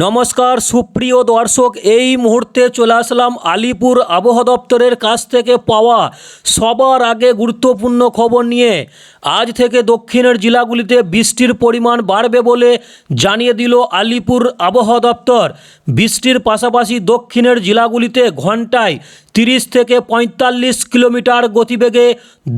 নমস্কার, সুপ্রিয় দর্শক, এই মুহূর্তে চলে আসলাম আলিপুর আবহাওয়া দপ্তরের কাছ থেকে পাওয়া সবার আগে গুরুত্বপূর্ণ খবর নিয়ে। আজ থেকে দক্ষিণের জেলাগুলিতে বৃষ্টির পরিমাণ বাড়বে বলে জানিয়ে দিল আলিপুর আবহাওয়া দপ্তর। বৃষ্টির পাশাপাশি দক্ষিণের জেলাগুলিতে ঘন্টায় তিরিশ থেকে পঁয়তাল্লিশ কিলোমিটার গতিবেগে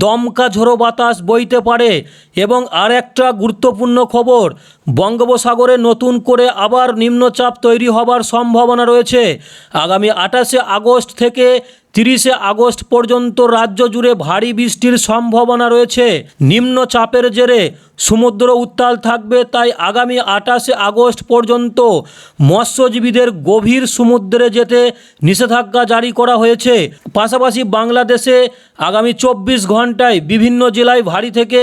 দমকা ঝোড়ো বাতাস বইতে পারে এবং আর একটা গুরুত্বপূর্ণ খবর, বঙ্গোপসাগরে নতুন করে আবার নিম্নচাপ তৈরি হবার সম্ভাবনা রয়েছে। আগামী আঠাশে আগস্ট থেকে তিরিশে আগস্ট পর্যন্ত রাজ্য জুড়ে ভারী বৃষ্টির সম্ভাবনা রয়েছে। নিম্নচাপের জেরে সমুদ্র উত্তাল থাকবে, তাই আগামী আঠাশে আগস্ট পর্যন্ত মৎস্যজীবীদের গভীর সমুদ্রে যেতে নিষেধাজ্ঞা জারি করা হয়েছে। পাশাপাশি বাংলাদেশে আগামী চব্বিশ ঘন্টায় বিভিন্ন জেলায় ভারী থেকে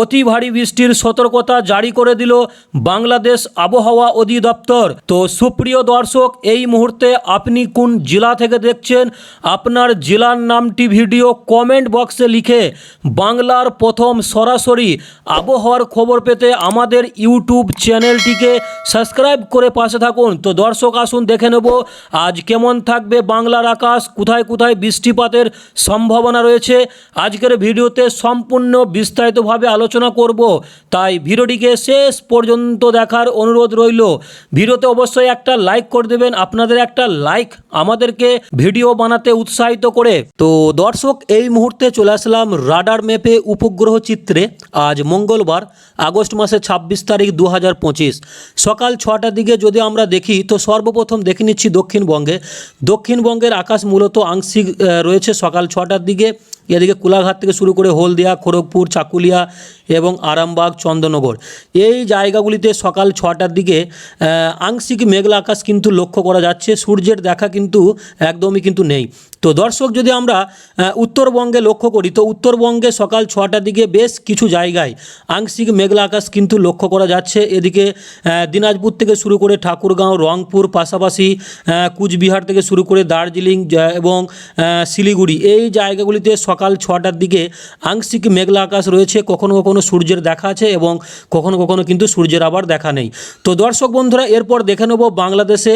অতি ভারী বৃষ্টির সতর্কতা জারি করে দিল বাংলাদেশ আবহাওয়া অধিদপ্তর। তো সুপ্রিয় দর্শক, এই মুহূর্তে আপনি কোন জেলা থেকে দেখছেন? আপনার জেলার নামটি ভিডিও কমেন্ট বক্সে লিখে বাংলার প্রথম সরাসরি আবহাওয়ার খবর পেতে আমাদের ইউটিউব চ্যানেলটিকে সাবস্ক্রাইব করে পাশে থাকুন। তো দর্শক আসুন, দেখে নেব আজ কেমন থাকবে বাংলার আকাশ, কোথায় কোথায় বৃষ্টিপাতের সম্ভাবনা রয়েছে। আজকের ভিডিওতে সম্পূর্ণ বিস্তারিতভাবে আলোচনা করব। তাই ভিডিওটিকে শেষ পর্যন্ত দেখার অনুরোধ রইল। ভিডিওতে অবশ্যই একটা লাইক করে দেবেন। আপনাদের একটা লাইক আমাদেরকে ভিডিও বানাতে উৎসাহিত করে। তো দর্শক, এই মুহূর্তে চলে আসলাম রাডার ম্যাপে উপগ্রহ চিত্রে। আজ মঙ্গলবার, আগস্ট মাসে ছাব্বিশ তারিখ দু হাজার পঁচিশ। সকাল ছটার দিকে যদি আমরা দেখি, তো সর্বপ্রথম দেখে নিচ্ছি দক্ষিণবঙ্গে। দক্ষিণবঙ্গের আকাশ মূলত আংশিক রয়েছে সকাল ছটার দিকে। এদিকে কোলাঘাট থেকে শুরু করে হলদিয়া, খড়গপুর, চাকুলিয়া এবং আরামবাগ, চন্দননগর। এই জায়গাগুলিতে সকাল ছটার দিকে আংশিক মেঘলা আকাশ কিন্তু লক্ষ্য করা যাচ্ছে। সূর্যের দেখা কিন্তু একদমই কিন্তু নেই। তো দর্শক, যদি আমরা উত্তরবঙ্গে লক্ষ্য করি, তো উত্তরবঙ্গে সকাল ছটার দিকে বেশ কিছু জায়গায় আংশিক মেঘলা আকাশ কিন্তু লক্ষ্য করা যাচ্ছে। এদিকে দিনাজপুর থেকে শুরু করে ঠাকুরগাঁও, রংপুর পাশাপাশি কুচবিহার থেকে শুরু করে দার্জিলিং এবং শিলিগুড়ি। এই জায়গাগুলিতে ছটার দিকে আংশিক মেঘলা আকাশ রয়েছে, কখনো কখনো সূর্যের দেখা আছে এবং কখনো কখনো কিন্তু সূর্যের আবার দেখা নেই। তো দর্শক বন্ধুরা, এরপর দেখে নেব বাংলাদেশে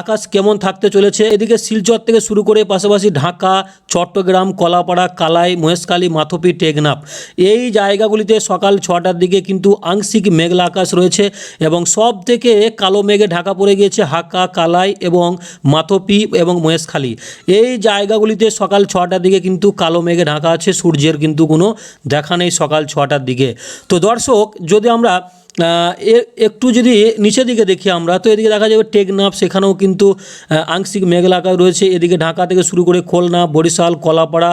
আকাশ কেমন থাকতে চলেছে। এদিকে শিলচর থেকে শুরু করে পাশাপাশি ঢাকা, চট্টগ্রাম, কলাপাড়া, কালাই, মহেশখালী, মাথপি, টেকনাফ। এই জায়গাগুলিতে সকাল ছটার দিকে কিন্তু আংশিক মেঘলা আকাশ রয়েছে এবং সব থেকে কালো মেঘে ঢাকা পড়ে গিয়েছে হাকা কালাই এবং মাথপি এবং মহেশখালী। এই জায়গাগুলিতে সকাল ছটার দিকে কিন্তু কালো মেঘে ঢাকা আছে, সূর্যের কিন্তু কোনো দেখা নেই সকাল ছটার দিকে। তো দর্শক, যদি আমরা একটু যদি নিচের দিকে দেখি আমরা, তো এদিকে দেখা যাবে টেকনাফ, সেখানেও কিন্তু আংশিক মেঘলা আকাশ রয়েছে। এদিকে ঢাকা থেকে শুরু করে খুলনা, বরিশাল, কলাপাড়া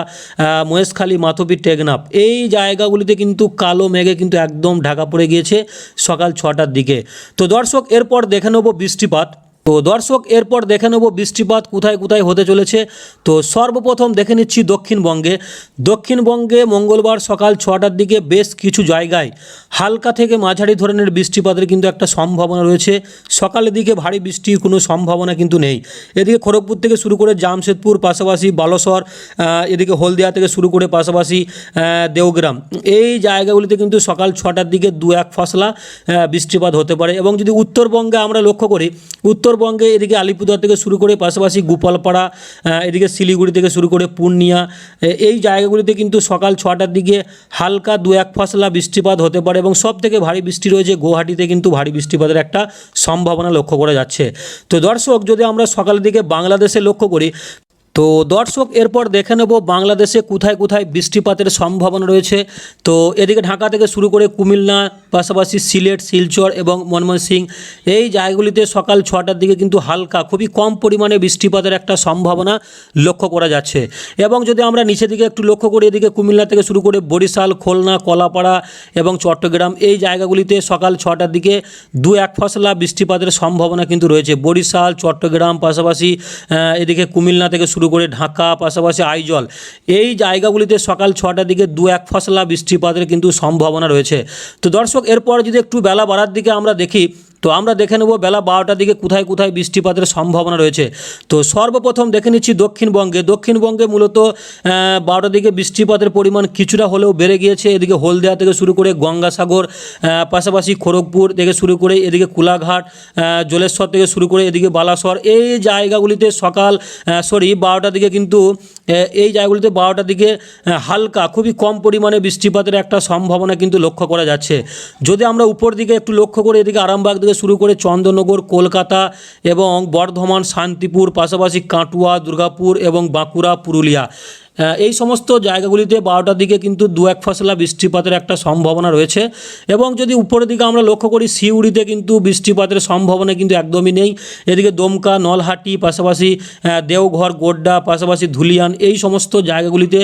মহেশখালী মাথপি টেকনাফ। এই জায়গাগুলিতে কিন্তু কালো মেঘে কিন্তু একদম ঢাকা পড়ে গিয়েছে সকাল ছটার দিকে। তো দর্শক, এরপর দেখে নেব বৃষ্টিপাত। তো দর্শক, এরপর দেখে নেব বৃষ্টিপাত কোথায় কোথায় হতে চলেছে। তো সর্বপ্রথম দেখে নিচ্ছি দক্ষিণবঙ্গে। দক্ষিণবঙ্গে মঙ্গলবার সকাল ছটার দিকে বেশ কিছু জায়গায় হালকা থেকে মাঝারি ধরনের বৃষ্টিপাতের কিন্তু একটা সম্ভাবনা রয়েছে। সকালের দিকে ভারী বৃষ্টির কোনো সম্ভাবনা কিন্তু নেই। এদিকে খড়গপুর থেকে শুরু করে জামশেদপুর, পাশাপাশি বালসর এদিকে হলদিয়া থেকে শুরু করে পাশাপাশি দেওগ্রাম। এই জায়গাগুলিতে কিন্তু সকাল ছটার দিকে দু এক ফসলা বৃষ্টিপাত হতে পারে। এবং যদি উত্তরবঙ্গে আমরা লক্ষ্য করি উত্তরবঙ্গে, এদিকে আলিপুরদুয়ার থেকে শুরু করে পাশাপাশি গোপালপাড়া এদিকে শিলিগুড়ি থেকে শুরু করে পূর্ণিয়া এই জায়গাগুলিতে কিন্তু সকাল ছটার দিকে হালকা দু এক ফসলা বৃষ্টিপাত হতে পারে এবং সব থেকে ভারী বৃষ্টি রয়েছে গুয়াহাটিতে কিন্তু ভারী বৃষ্টিপাতের একটা সম্ভাবনা লক্ষ্য করা যাচ্ছে। তো দর্শক, যদি আমরা সকালের দিকে বাংলাদেশে লক্ষ্য করি তো দর্শক, এরপর দেখে নেব বাংলাদেশে কোথায় কোথায় বৃষ্টিপাতের সম্ভাবনা রয়েছে। তো এদিকে ঢাকা থেকে শুরু করে কুমিল্লা, পাশাপাশি সিলেট, শিলচর এবং ময়মনসিংহ, এই জায়গাগুলিতে সকাল ছটার দিকে কিন্তু হালকা, খুবই কম পরিমাণে বৃষ্টিপাতের একটা সম্ভাবনা লক্ষ্য করা যাচ্ছে। এবং যদি আমরা নিচের দিকে একটু লক্ষ্য করি, এদিকে কুমিল্লা থেকে শুরু করে বরিশাল, খুলনা, কলাপাড়া এবং চট্টগ্রাম, এই জায়গাগুলিতে সকাল ছটার দিকে দু এক ফসলা বৃষ্টিপাতের সম্ভাবনা কিন্তু রয়েছে। বরিশাল, চট্টগ্রাম, পাশাপাশি এদিকে কুমিল্লা থেকে শুরু করে ঢাকা, পাশাপাশি আইজল। এই জায়গাগুলিতে সকাল ছটার দিকে দু এক ফসলা বৃষ্টিপাতের কিন্তু সম্ভাবনা রয়েছে। তো দর্শক, এরপর যদি একটু বেলা বাড়ার দিকে আমরা দেখি তো আমরা দেখে নেব বেলা বারোটার দিকে কোথায় কোথায় বৃষ্টিপাতের সম্ভাবনা রয়েছে। তো সর্বপ্রথম দেখে নিচ্ছি দক্ষিণবঙ্গে। দক্ষিণবঙ্গে মূলত বারোটার দিকে বৃষ্টিপাতের পরিমাণ কিছুটা হলেও বেড়ে গিয়েছে। এদিকে হলদিয়া থেকে শুরু করে গঙ্গাসাগর পাশাপাশি খড়গপুর থেকে শুরু করে এদিকে কুলাঘাট জলেশ্বর থেকে শুরু করে এদিকে বালাসর। এই জায়গাগুলিতে সকাল সরি বারোটার দিকে কিন্তু এই জায়গাগুলিতে বারোটার দিকে হালকা খুবই কম পরিমাণে বৃষ্টিপাতের একটা সম্ভাবনা কিন্তু লক্ষ্য করা যাচ্ছে। যদি আমরা উপর দিকে একটু লক্ষ্য করে এদিকে আরামবাগ থেকে শুরু করে চন্দ্রনগর কলকাতা এবং বর্ধমান শান্তিপুর পাশাপাশি কাটুয়া দুর্গাপুর এবং বাঁকুড়া পুরুলিয়া। এই সমস্ত জায়গাগুলিতে বারোটার দিকে কিন্তু দু এক ফসলা বৃষ্টিপাতের একটা সম্ভাবনা রয়েছে এবং যদি উপরের দিকে আমরা লক্ষ্য করি সিউড়িতে কিন্তু বৃষ্টিপাতের সম্ভাবনা কিন্তু একদমই নেই। এদিকে দমকা, নলহাটি, পাশাপাশি দেওঘর, গোড্ডা, পাশাপাশি ধুলিয়ান, এই সমস্ত জায়গাগুলিতে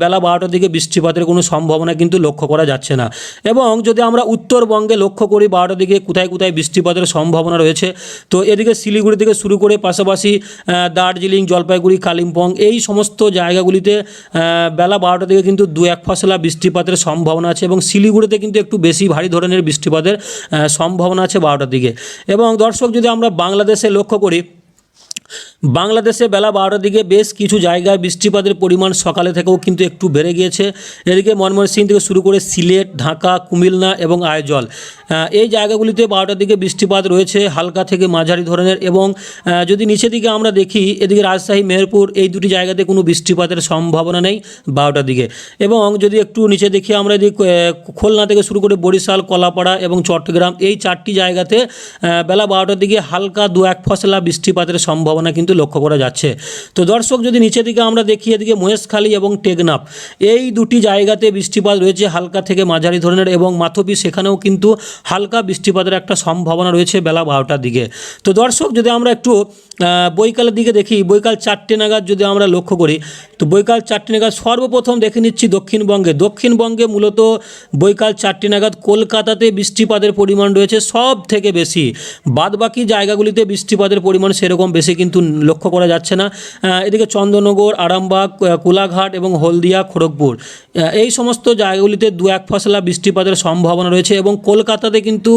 বেলা বারোটার দিকে বৃষ্টিপাতের কোনো সম্ভাবনা কিন্তু লক্ষ্য করা যাচ্ছে না। এবং যদি আমরা উত্তরবঙ্গে লক্ষ্য করি, বারোটার দিকে কোথায় কোথায় বৃষ্টিপাতের সম্ভাবনা রয়েছে, তো এদিকে শিলিগুড়ি থেকে শুরু করে, পাশাপাশি দার্জিলিং, জলপাইগুড়ি, কালিম্পং, এই সমস্ত জায়গাগুলিতে বেলা বারোটা থেকে কিন্তু দু এক ফসলা বৃষ্টিপাতের সম্ভাবনা আছে এবং শিলিগুড়িতে কিন্তু একটু বেশি ভারী ধরনের বৃষ্টিপাতের সম্ভাবনা আছে বারোটার দিকে। এবং দর্শক, যদি আমরা বাংলাদেশে লক্ষ্য করি, বাংলাদেশে বেলা বারোটার দিকে বেশ কিছু জায়গায় বৃষ্টিপাতের পরিমাণ সকালে থেকেও কিন্তু একটু বেড়ে গিয়েছে। এদিকে মনমোহন সিং থেকে শুরু করে সিলেট, ঢাকা, কুমিল্লা এবং আয়জল এই জায়গাগুলিতে বারোটার দিকে বৃষ্টিপাত রয়েছে, হালকা থেকে মাঝারি ধরনের এবং যদি নিচের দিকে আমরা দেখি, এদিকে রাজশাহী, মেহেরপুর, এই দুটি জায়গাতে কোনো বৃষ্টিপাতের সম্ভাবনা নেই বারোটার দিকে। এবং যদি একটু নিচে দেখি আমরা এদিকে খুলনা থেকে শুরু করে বরিশাল, কলাপাড়া এবং চট্টগ্রাম, এই চারটি জায়গাতে বেলা বারোটার দিকে হালকা দু এক ফসলা বৃষ্টিপাতের সম্ভাবনা কিন্তু লক্ষ্য করা যাচ্ছে। তো দর্শক, যদি নিচের দিকে আমরা দেখি, এদিকে মহেশখালী এবং টেকনাফ, এই দুটি জায়গাতে বৃষ্টিপাত রয়েছে হালকা থেকে মাঝারি ধরনের এবং মাথপি সেখানেও কিন্তু হালকা বৃষ্টিপাতের একটা সম্ভাবনা রয়েছে বেলা বারোটার দিকে। তো দর্শক, যদি আমরা একটু বৈকালের দিকে দেখি, বৈকাল চারটে নাগাদ যদি আমরা লক্ষ্য করি, তো বৈকাল চারটে নাগাদ সর্বপ্রথম দেখে নিচ্ছি দক্ষিণবঙ্গে। দক্ষিণবঙ্গে মূলত বৈকাল চারটে নাগাদ কলকাতাতে বৃষ্টিপাতের পরিমাণ রয়েছে সব থেকে বেশি। বাদবাকি জায়গাগুলিতে বৃষ্টিপাতের পরিমাণ সেরকম বেশি কিন্তু লক্ষ্য করা যাচ্ছে না। এদিকে চন্দ্রনগর, আরামবাগ কোলাঘাট এবং হলদিয়া, খড়গপুর। এই সমস্ত জায়গাগুলিতে দু এক ফসলা বৃষ্টিপাতের সম্ভাবনা রয়েছে এবং কলকাতাতে কিন্তু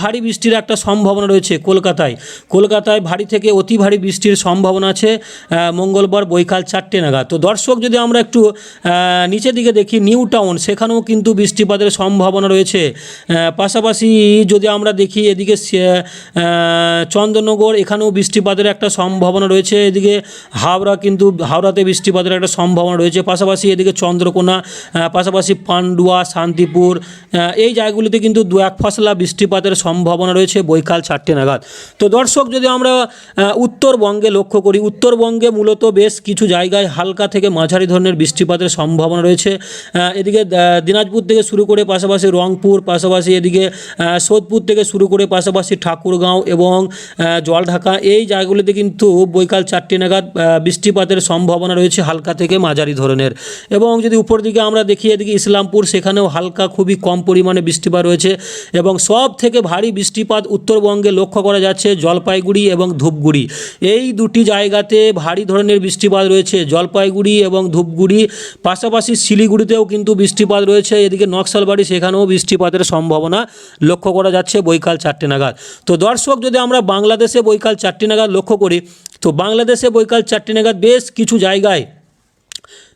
ভারী বৃষ্টির একটা সম্ভাবনা রয়েছে কলকাতায়। কলকাতায় ভারী থেকে অতি ভারী বৃষ্টির সম্ভাবনা আছে মঙ্গলবার বৈকাল চারটে নাগাদ। তো দর্শক, যদি আমরা একটু নিচের দিকে দেখি, নিউ টাউন, সেখানেও কিন্তু বৃষ্টিপাতের সম্ভাবনা রয়েছে। পাশাপাশি যদি আমরা দেখি, এদিকে চন্দননগর, এখানেও বৃষ্টিপাতের একটা সম্ভাবনা রয়েছে। এদিকে হাওড়া কিন্তু, হাওড়াতে বৃষ্টিপাতের একটা সম্ভাবনা রয়েছে। পাশাপাশি এদিকে চন্দ্রকোনা পাশাপাশি পান্ডুয়া, শান্তিপুর এই জায়গাগুলিতে কিন্তু দু এক ফসলা বৃষ্টিপাতের সম্ভাবনা রয়েছে বৈকাল চারটে নাগাদ। তো দর্শক, যদি আমরা উত্তরবঙ্গে লক্ষ্য করি, উত্তরবঙ্গে মূলত বেশ কিছু জায়গায় হালকা থেকে মাঝারি ধরনের বৃষ্টিপাতের সম্ভাবনা রয়েছে। এদিকে দিনাজপুর থেকে শুরু করে পাশাপাশি রংপুর, পাশাপাশি এদিকে সোদপুর থেকে শুরু করে পাশাপাশি ঠাকুরগাঁও এবং জলঢাকা, এই জায়গাগুলিতে কিন্তু বৈকাল চারটে নাগাদ বৃষ্টিপাতের সম্ভাবনা রয়েছে হালকা থেকে মাঝারি ধরনের। এবং যদি উপর দিকে আমরা দেখি, এদিকে ইসলামপুর, সেখানেও হালকা খুবই কম পরিমাণে বৃষ্টিপাত রয়েছে। এবং সব থেকে ভারী বৃষ্টিপাত উত্তরবঙ্গে লক্ষ্য করা যাচ্ছে জলপাইগুড়ি এবং ধূপগুড়ি। এই দুটি জায়গাতে ভারী ধরনের বৃষ্টিপাত রয়েছে। জলপাইগুড়ি এবং ধূপগুড়ি, পাশাপাশি শিলিগুড়িতেও কিন্তু বৃষ্টিপাত রয়েছে। এদিকে নকশালবাড়ি, সেখানেও বৃষ্টিপাতের সম্ভাবনা লক্ষ্য করা যাচ্ছে বৈকাল চারটে নাগাদ। তো দর্শক, যদি আমরা বাংলাদেশে বৈকাল চারটে নাগাদ লক্ষ্য করি, তো বাংলাদেশে বৈকাল চারটে নাগাদ বেশ কিছু জায়গায়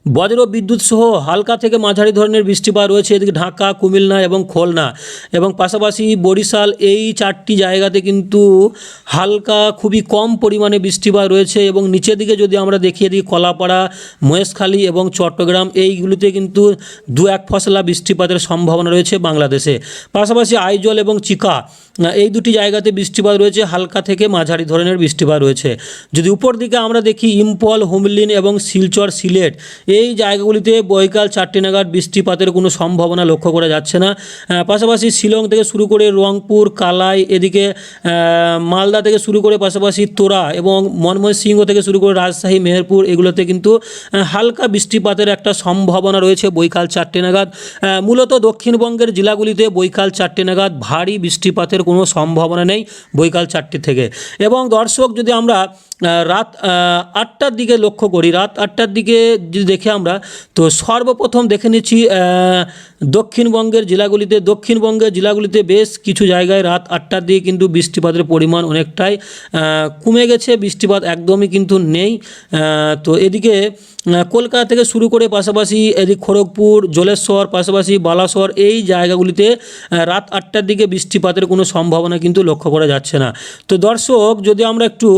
বজ্র বিদ্যুৎ সহ হালকা থেকে মাঝারি ধরনের বৃষ্টিপাত রয়েছে। এদিকে ঢাকা, কুমিল্লা এবং খুলনা এবং পাশাপাশি বরিশাল এই চারটি জায়গাতে কিন্তু হালকা খুবই কম পরিমাণে বৃষ্টিপাত রয়েছে এবং নিচের দিকে যদি আমরা দেখিয়ে দিই কলাপাড়া, মহেশখালী এবং চট্টগ্রাম, এইগুলিতে কিন্তু দু এক ফসলা বৃষ্টিপাতের সম্ভাবনা রয়েছে বাংলাদেশে। পাশাপাশি আইজল এবং চিকা, এই দুটি জায়গাতে বৃষ্টিপাত রয়েছে, হালকা থেকে মাঝারি ধরনের বৃষ্টিপাত রয়েছে। যদি উপর দিকে আমরা দেখি, ইম্পল, হুমলিন এবং শিলচর, সিলেট এই জায়গাগুলিতে বৈকাল চারটে নাগাদ বৃষ্টিপাতের কোনো সম্ভাবনা লক্ষ্য করা যাচ্ছে না। পাশাপাশি শিলং থেকে শুরু করে রংপুর, কালাই, এদিকে মালদা থেকে শুরু করে পাশাপাশি তোরা এবং ময়মনসিংহ থেকে শুরু করে রাজশাহী, মেহেরপুর এগুলোতে কিন্তু হালকা বৃষ্টিপাতের একটা সম্ভাবনা রয়েছে বৈকাল চারটে নাগাদ। মূলত দক্ষিণবঙ্গের জেলাগুলিতে বৈকাল চারটে নাগাদ ভারী বৃষ্টিপাতের কোনো সম্ভাবনা নেই বৈকাল চারটে থেকে। এবং দর্শক যদি আমরা রাত আটটার দিকে লক্ষ্য করি। রাত আটটার দিকে যদি দেখে আমরা, তো সর্বপ্রথম দেখে নিচ্ছি দক্ষিণবঙ্গের জেলাগুলিতে দক্ষিণবঙ্গের জেলাগুলিতে বেশ কিছু জায়গায় রাত আটটার দিকে কিন্তু বৃষ্টিপাতের পরিমাণ অনেকটাই কমে গেছে। বৃষ্টিপাত একদমই কিন্তু নেই। তো এদিকে কলকাতা থেকে শুরু করে পাশাপাশি এদিক খড়গপুর, জলেশ্বর, পাশাপাশি বালাসর এই জায়গাগুলিতে রাত আটটার দিকে বৃষ্টিপাতের কোনো সম্ভাবনা কিন্তু লক্ষ্য করা যাচ্ছে না। তো দর্শক, যদি আমরা একটু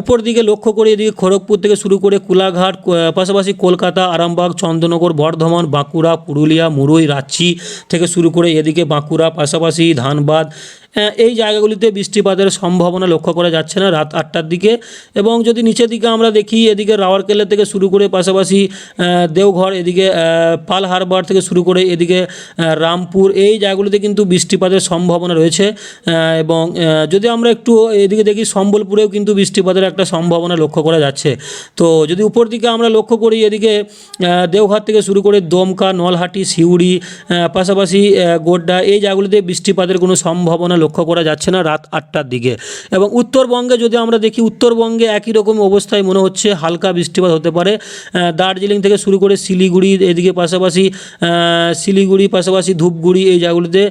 উপর দিকে লক্ষ্য করি, এদিকে খড়গপুর থেকে শুরু করে কোলাঘাট পাশাপাশি কলকাতা, আরামবাগ, চন্দ্রনগর, বর্ধমান, বাঁকুড়া, পুরুলিয়া মুরুই রাঁচি থেকে শুরু করে এদিকে বাঁকুড়া পাশাপাশি ধানবাদ এই জায়গাগুলিতে বৃষ্টিপাতের সম্ভাবনা লক্ষ্য করা যাচ্ছে না রাত আটটার দিকে। এবং যদি নিচের দিকে আমরা দেখি, এদিকে রাওয়ারকেলা থেকে শুরু করে পাশাপাশি দেওঘর, এদিকে পাল হারবার থেকে শুরু করে এদিকে রামপুর, এই জায়গাগুলিতে কিন্তু বৃষ্টিপাতের সম্ভাবনা রয়েছে। এবং যদি আমরা একটু এদিকে দেখি, সম্বলপুরেও কিন্তু বৃষ্টিপাতের একটা সম্ভাবনা লক্ষ্য করা যাচ্ছে। তো যদি উপর দিকে আমরা লক্ষ্য করি, এদিকে দেওঘর থেকে শুরু করে দমকা, নলহাটি, সিউড়ি পাশাপাশি গোড্ডা, এই জায়গাগুলিতে বৃষ্টিপাতের কোনো সম্ভাবনা লক্ষ্য করা যাচ্ছে না রাত আটটার দিকে। এবং উত্তরবঙ্গে যদি আমরা দেখি, উত্তরবঙ্গে একই রকম অবস্থায় মনে হচ্ছে হালকা বৃষ্টিপাত হতে পারে। দার্জিলিং থেকে শুরু করে শিলিগুড়ি এদিকে পাশাপাশি শিলিগুড়ি পাশাপাশি ধূপগুড়ি এই জায়গাগুলিতে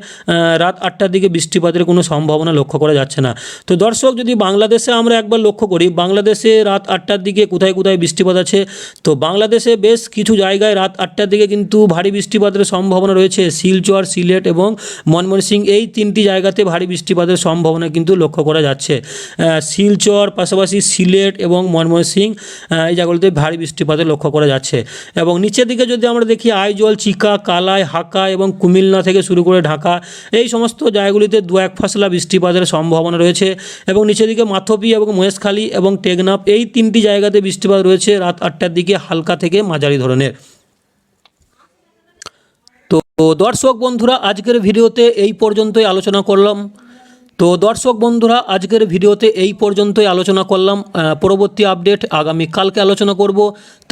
রাত আটটার দিকে বৃষ্টিপাতের কোনো সম্ভাবনা লক্ষ্য করা যাচ্ছে না। তো দর্শক, যদি বাংলাদেশে আমরা একবার লক্ষ্য করি, বাংলাদেশে রাত আটটার দিকে কোথায় কোথায় বৃষ্টিপাত আছে, তো বাংলাদেশে বেশ কিছু জায়গায় রাত আটটার দিকে কিন্তু ভারী বৃষ্টিপাতের সম্ভাবনা রয়েছে। শিলচর, সিলেট এবং ময়মনসিংহ এই তিনটি জায়গাতে ভারী বৃষ্টিপাতের সম্ভাবনা কিন্তু লক্ষ্য করা যাচ্ছে। শিলচর পাশাপাশি সিলেট এবং ময়মনসিংহ আহ, এই জায়গাগুলিতে ভারী বৃষ্টিপাতের লক্ষ্য করা যাচ্ছে। এবং নিচের দিকে যদি আমরা দেখি আইজল চিকা কালাই হাকা এবং কুমিল্লা থেকে শুরু করে ঢাকা এই সমস্ত জায়গাগুলিতে দু এক ফাসলা বৃষ্টিপাতের সম্ভাবনা রয়েছে। এবং নিচের দিকে মাথপি এবং মহেশখালী এবং টেকনাফ এই তিনটি জায়গাতে বৃষ্টিপাত রয়েছে রাত আটটার দিকে হালকা থেকে মাঝারি ধরনের। তো দর্শক বন্ধুরা, আজকের ভিডিওতে এই পর্যন্তই আলোচনা করলাম। তো দর্শক বন্ধুরা, আজকের ভিডিওতে এই পর্যন্তই আলোচনা করলাম। পরবর্তী আপডেট আগামী কালকে আলোচনা করব।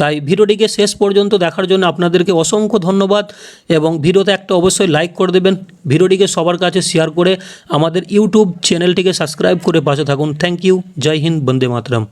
তাই ভিডিওটিকে শেষ পর্যন্ত দেখার জন্য আপনাদেরকে অসংখ্য ধন্যবাদ এবং ভিডিওতে একটা অবশ্যই লাইক করে দেবেন। ভিডিওটিকে সবার কাছে শেয়ার করে আমাদের ইউটিউব চ্যানেলটিকে সাবস্ক্রাইব করে পাশে থাকুন। Thank you. Joy Hind, Vande Mataram.